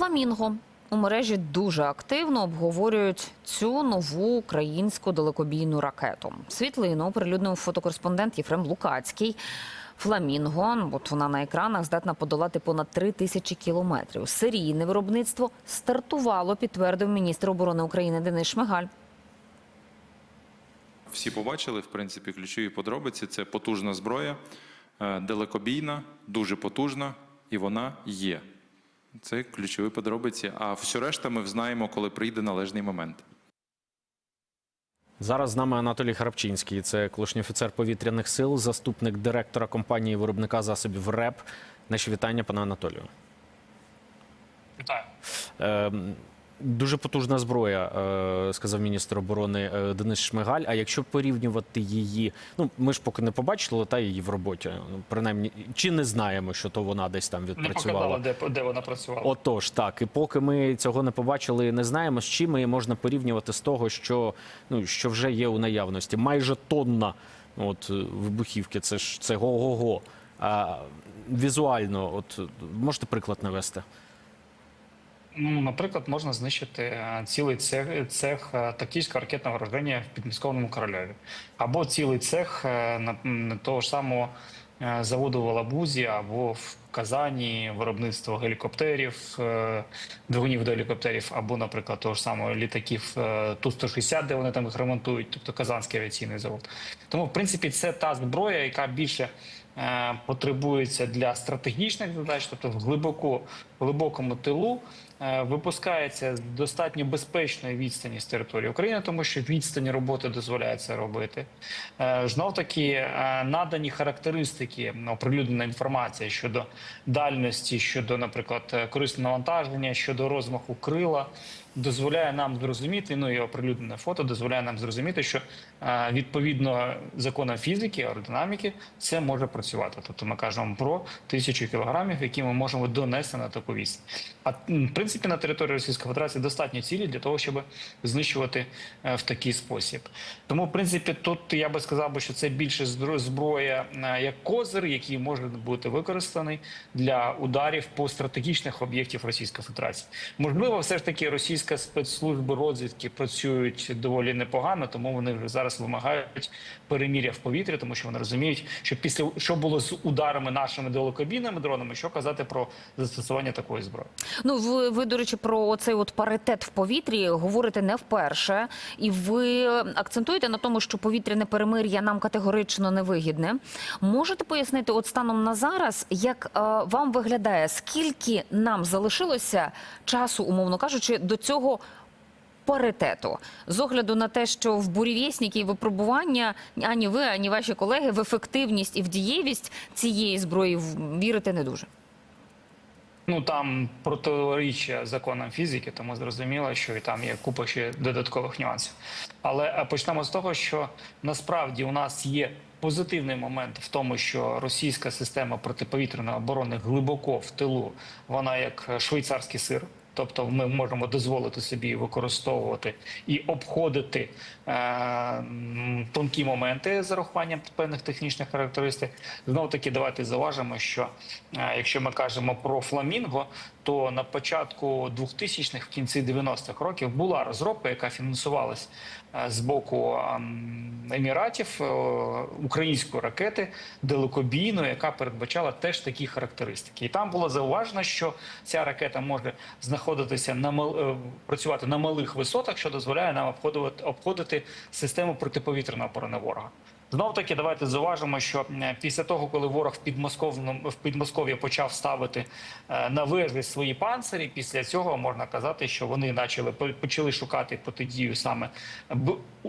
Фламінго у мережі дуже активно обговорюють цю нову українську далекобійну ракету. Світлину оприлюднив фотокореспондент Єфрем Лукацький. Фламінго, от вона на екранах здатна подолати понад три тисячі кілометрів. Серійне виробництво стартувало, підтвердив міністр оборони України Денис Шмигаль. Всі побачили, в принципі, ключові подробиці. Це потужна зброя, е, далекобійна, дуже потужна, і вона є. Це ключові подробиці. А все решта ми взнаємо, коли прийде належний момент. Зараз з нами Анатолій Харапчинський, це колишній офіцер повітряних сил, заступник директора компанії виробника засобів РЕП. Наші вітання, пане Анатолію. Вітаю. Е, дуже потужна зброя, е, сказав міністр оборони е, Денис Шмигаль. А якщо порівнювати її, ну ми ж поки не побачили та її в роботі. Ну, принаймні, чи не знаємо, що то вона десь там Не відпрацювала. показала, де, де вона працювала. Отож, так. І поки ми цього не побачили і не знаємо, з чим її можна порівнювати з того, що, ну, що вже є у наявності. Майже тонна от, е, вибухівки, це ж це го-го-го. А візуально, от можете приклад навести? Ну, наприклад, можна знищити е, цілий цех, цех е, тактичного ракетного враження в підмосковному корольові, або цілий цех е, на, того ж самого заводу в Алабузі, або в Казані виробництво гелікоптерів, двигунів до гелікоптерів, або, наприклад, того ж самого літаків е, Ту-160, де вони там їх ремонтують, тобто Казанський авіаційний завод. Тому, в принципі, це та зброя, яка більше потребується для стратегічних задач, тобто в глибоко, глибокому тилу. Е, Випускається з достатньо безпечної відстані з території України, тому що відстані роботи дозволяє це робити. Знов таки надані характеристики, оприлюднена інформація щодо дальності, щодо, наприклад, е, корисного навантаження, щодо розмаху крила, дозволяє нам зрозуміти. Ну і оприлюднене фото дозволяє нам зрозуміти, що е, відповідно законам фізики, аеродинаміки, це може працювати. Тобто ми кажемо про тисячу кілограмів, які ми можемо донести на таку відстань. А в принципі на території Російської Федерації достатньо цілі для того, щоб знищувати е, в такий спосіб. Тому, в принципі, тут я би сказав, що це більше зброя е, як козир, який може бути використаний для ударів по стратегічних об'єктів Російської Федерації. Можливо, все ж таки російські спецслужби розвідки працюють доволі непогано, тому вони вже зараз вимагають переміря в повітрі, тому що вони розуміють, що після що було з ударами нашими далекобійними дронами, що казати про застосування такої зброї. Ну, ви, ви, до речі, про цей от паритет в повітрі говорите не вперше, і ви акцентуєте на тому, що повітряне перемир'я нам категорично невигідне. Можете пояснити, от станом на зараз, як е, вам виглядає, скільки нам залишилося часу, умовно кажучи, до цього паритету з огляду на те, що в бурєвєсніки і випробування ані ви, ані ваші колеги в ефективність і в дієвість цієї зброї вірити не дуже. Ну там протиріччя законам фізики, тому зрозуміло, що і там є купа ще додаткових нюансів. Але е, почнемо з того, що насправді у нас є позитивний момент в тому, що російська система протиповітряної оборони глибоко в тилу, вона як е, швейцарський сир. Тобто ми можемо дозволити собі використовувати і обходити е, тонкі моменти з урахуванням певних технічних характеристик. Знов таки, давайте зауважимо, що е, якщо ми кажемо про фламінго, то на початку 2000-х, в кінці 90-х років була розробка, яка фінансувалась е, з боку ем, Еміратів е, української ракети далекобійної, яка передбачала теж такі характеристики. І там було зауважено, що ця ракета може знаходитися на мал- е, працювати на малих висотах, що дозволяє нам обходити, обходити систему протиповітряної оборони ворога. Знов таки, давайте зауважимо, що після того, коли ворог в Підмосковному в Підмосков'ї почав ставити е, на вежі свої панцирі, після цього можна казати, що вони почали почали шукати протидію саме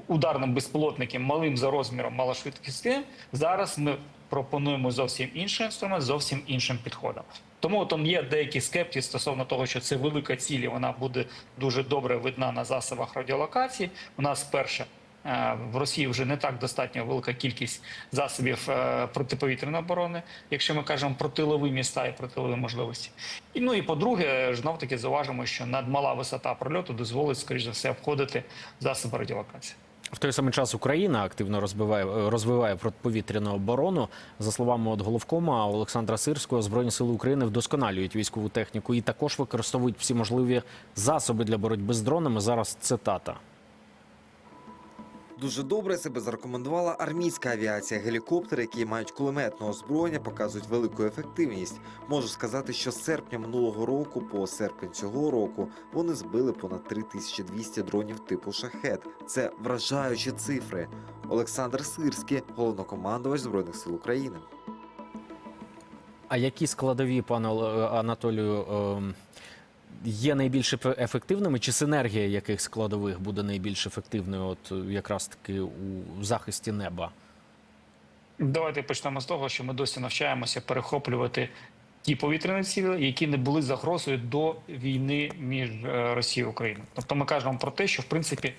ударним безпілотникам малим за розміром, малошвидкісним. Зараз ми пропонуємо зовсім інший інструмент, зовсім іншим підходом. Тому там є деякі скептики стосовно того, що це велика ціль, вона буде дуже добре видна на засобах радіолокації. У нас перше. Е, В Росії вже не так достатньо велика кількість засобів е, протиповітряної оборони, якщо ми кажемо про тилові міста і про тилові можливості. І ну і по-друге, знов таки зауважимо, що надмала висота прольоту дозволить, скоріш за все, обходити засоби радіолокації. В той самий час Україна активно розвиває, розвиває протиповітряну оборону. За словами от головкома Олександра Сирського, Збройні сили України вдосконалюють військову техніку і також використовують всі можливі засоби для боротьби з дронами. Зараз цитата. Дуже добре себе зарекомендувала армійська авіація. Гелікоптери, які мають кулеметне озброєння, показують велику ефективність. Можу сказати, що з серпня минулого року по серпень цього року вони збили понад 3200 дронів типу шахет. Це вражаючі цифри. Олександр Сирський, головнокомандувач збройних сил України. А які складові, пане Анатолію, ем, є найбільш ефективними? Чи синергія яких складових буде найбільш ефективною, от якраз таки у захисті неба? Давайте почнемо з того, що ми досі навчаємося перехоплювати ті повітряні цілі, які не були загрозою до війни між е, Росією і Україною. Тобто ми кажемо про те, що в принципі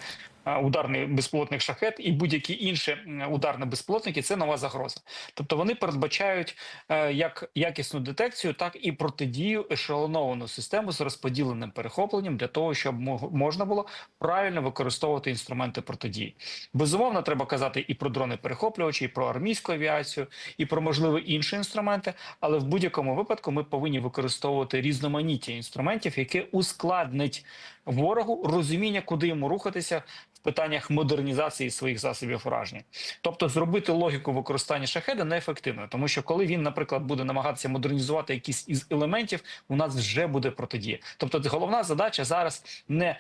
ударний безпілотник шахет і будь-які інші ударні безпілотники це нова загроза. Тобто вони передбачають е, як якісну детекцію, так і протидію ешелоновану систему з розподіленим перехопленням для того, щоб можна було правильно використовувати інструменти протидії. Безумовно, треба казати і про дрони перехоплювачі, і про армійську авіацію, і про можливо інші інструменти. Але в будь-якому випадку ми повинні використовувати різноманіття інструментів, яке ускладнить ворогу розуміння, куди йому рухатися питаннях модернізації своїх засобів ураження. Тобто, зробити логіку використання шахеда неефективною, тому що коли він, наприклад, буде намагатися модернізувати якісь із елементів, у нас вже буде протидія. Тобто, головна задача зараз не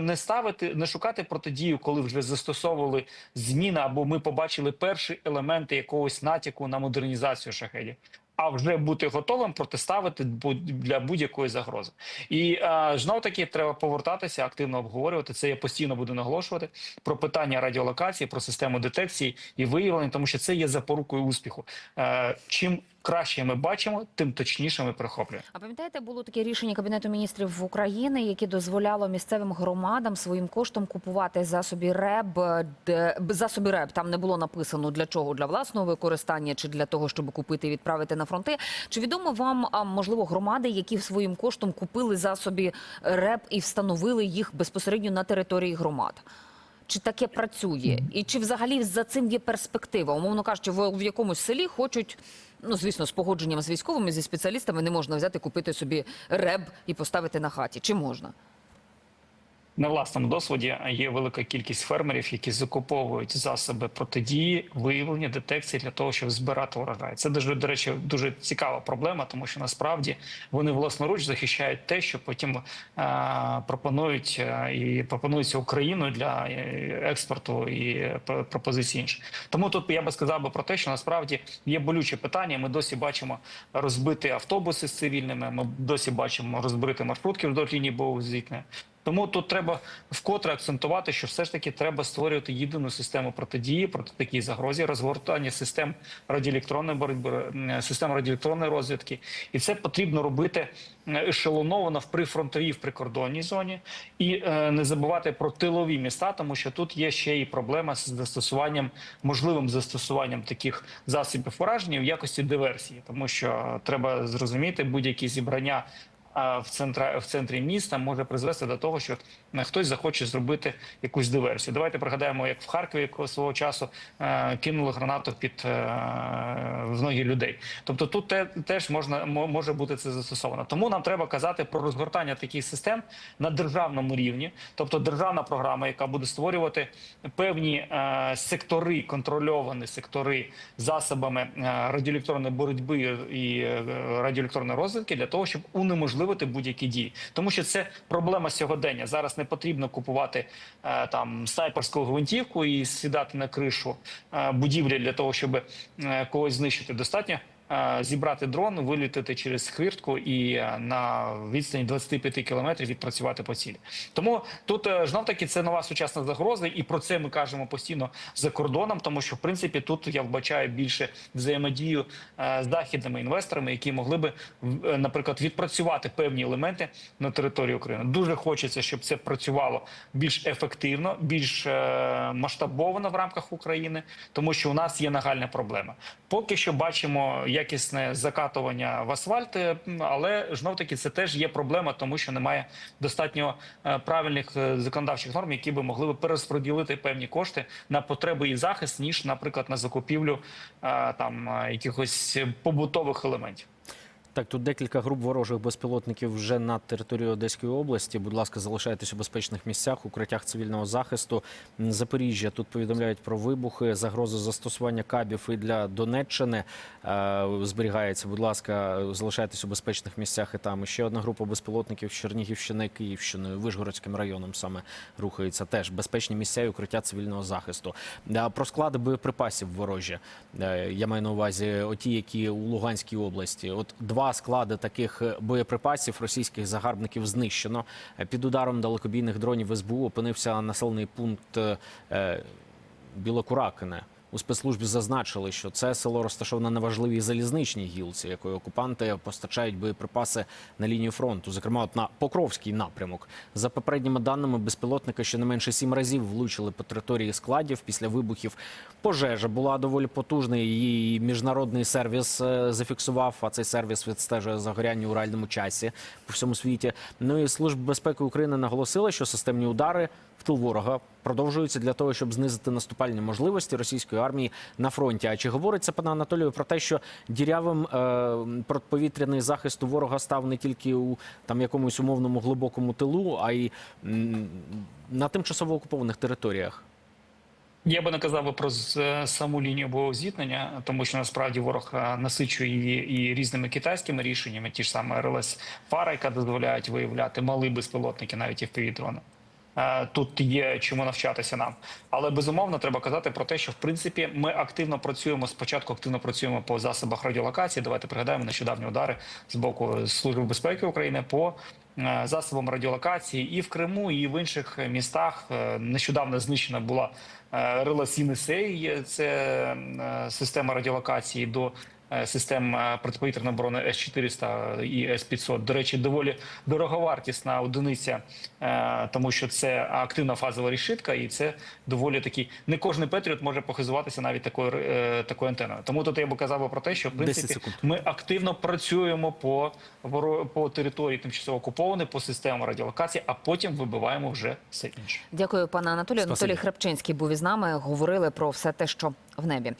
не ставити, не шукати протидію, коли вже застосовували зміни, або ми побачили перші елементи якогось натяку на модернізацію шахедів. А вже бути готовим протиставити для будь-якої загрози, і е, знов таки треба повертатися, активно обговорювати. Це я постійно буду наголошувати про питання радіолокації, про систему детекції і виявлення, тому що це є запорукою успіху. Е, чим краще ми бачимо, тим точніше ми прихоплюємо. А пам'ятаєте, було таке рішення Кабінету міністрів України, яке дозволяло місцевим громадам своїм коштом купувати засоби РЕБ, де засоби РЕБ там не було написано для чого для власного використання чи для того, щоб купити і відправити на фронти. Чи відомо вам можливо громади, які своїм коштом купили засоби РЕБ і встановили їх безпосередньо на території громад? Чи таке працює? І чи взагалі за цим є перспектива? Умовно кажучи, в, якомусь селі хочуть, ну звісно, з погодженням з військовими, зі спеціалістами не можна взяти, купити собі реб і поставити на хаті. Чи можна? На власному досвіді є велика кількість фермерів, які закуповують засоби протидії, виявлення, детекції для того, щоб збирати урожай. Це дуже до речі, дуже цікава проблема, тому що насправді вони власноруч захищають те, що потім е, пропонують е, і пропонується Україною для е, експорту і е, пр- пропозицій інших. Тому тут я би сказав би про те, що насправді є болюче питання. Ми досі бачимо розбиті автобуси з цивільними. Ми досі бачимо розбиті маршрутки вдоль лінії зіткнення. Тому тут треба вкотре акцентувати, що все ж таки треба створювати єдину систему протидії проти такій загрозі, розгортання систем радіоелектронної боротьби, е, систем радіоелектронної розвідки, і це потрібно робити е, ешелоновано в прифронтовій в прикордонній зоні, і е, не забувати про тилові міста, тому що тут є ще і проблема з застосуванням можливим застосуванням таких засобів ураження в якості диверсії, тому що треба зрозуміти будь-які зібрання в центра в центрі міста може призвести до того, що е, хтось захоче зробити якусь диверсію. Давайте пригадаємо, як в Харкові свого часу е, кинули гранату під е, в ноги людей. Тобто тут те, теж можна мо- може бути це застосовано. Тому нам треба казати про розгортання таких систем на державному рівні, тобто державна програма, яка буде створювати певні сектори, контрольовані сектори засобами радіоелектронної боротьби і радіоелектронної розвідки для того, щоб унеможливити будь-які дії, тому що це проблема сьогодення. Зараз не потрібно купувати е, там снайперську гвинтівку і сідати на кришу е, будівлі для того, щоб е, когось знищити. Достатньо зібрати дрон, вилітати через хвіртку і е, на відстані 25 кілометрів відпрацювати по цілі. Тому тут е, знов таки це нова сучасна загроза, і про це ми кажемо постійно за кордоном, тому що в принципі тут я вбачаю більше взаємодію е, з західними інвесторами, які могли би, е, наприклад, відпрацювати певні елементи на території України. Дуже хочеться, щоб це працювало більш ефективно, більш е, масштабовано в рамках України, тому що у нас є нагальна проблема. Поки що бачимо якісне закатування в асфальт, але знов таки це теж є проблема, тому що немає достатньо е, правильних е, законодавчих норм, які би могли би перерозподілити певні кошти на потреби і захист, ніж, наприклад, на закупівлю е, там якихось побутових елементів. Так, тут декілька груп ворожих безпілотників вже на території Одеської області. Будь ласка, залишайтесь у безпечних місцях, укриттях цивільного захисту. Запоріжжя тут повідомляють про вибухи, загрози застосування кабів і для Донеччини е, зберігається. Будь ласка, залишайтесь у безпечних місцях і там. І ще одна група безпілотників з Чернігівщини, Київщиною, Вишгородським районом саме рухається. Теж безпечні місця і укриття цивільного захисту. Про склади боєприпасів ворожі. Е, Я маю на увазі оті, які у Луганській області. От два склади таких е, боєприпасів російських загарбників знищено. Е, Під ударом далекобійних дронів СБУ опинився населений пункт е, Білокуракине. У спецслужбі зазначили, що це село розташоване на важливій залізничній гілці, якою окупанти постачають боєприпаси на лінію фронту, зокрема от на Покровський напрямок. За попередніми даними, безпілотники щонайменше сім разів влучили по території складів після вибухів. Пожежа була доволі потужна. Її міжнародний сервіс е, зафіксував. А цей сервіс відстежує загоряння у реальному часі по всьому світі. Ну і служба безпеки України наголосила, що системні удари в тил ворога продовжуються для того, щоб знизити наступальні можливості російської армії на фронті. А чи говориться пане Анатолію про те, що дірявим е, протиповітряний захист у ворога став не тільки у там якомусь умовному глибокому тилу, а й м, на тимчасово окупованих територіях? Я би не казав би про е, саму лінію бойового зіткнення, тому що насправді ворог е, насичує її і різними китайськими рішеннями, ті ж саме РЛС Фара, яка дозволяють виявляти малі безпілотники, навіть і в дрони. Е, Тут є чому навчатися нам, але безумовно треба казати про те, що в принципі ми активно працюємо. Спочатку активно працюємо по засобах радіолокації. Давайте пригадаємо нещодавні удари з боку Служби безпеки України по е, засобам радіолокації і в Криму, і в інших містах. Е, Нещодавно знищена була релас Єнисей, це система радіолокації до систем е, протиповітряної оборони С-400 і С-500. До речі, доволі дороговартісна одиниця, е, тому що це активна фазова рішитка, і це доволі такий. Не кожен Петріот може похизуватися навіть такою е, такою антеною. Тому тут я би казав про те, що в принципі ми активно працюємо по по території тимчасово окупованої, по системам радіолокації, а потім вибиваємо вже все інше. Дякую, пане Анатолію. Анатолій Храпчинський був із нами. Говорили про все те, що в небі.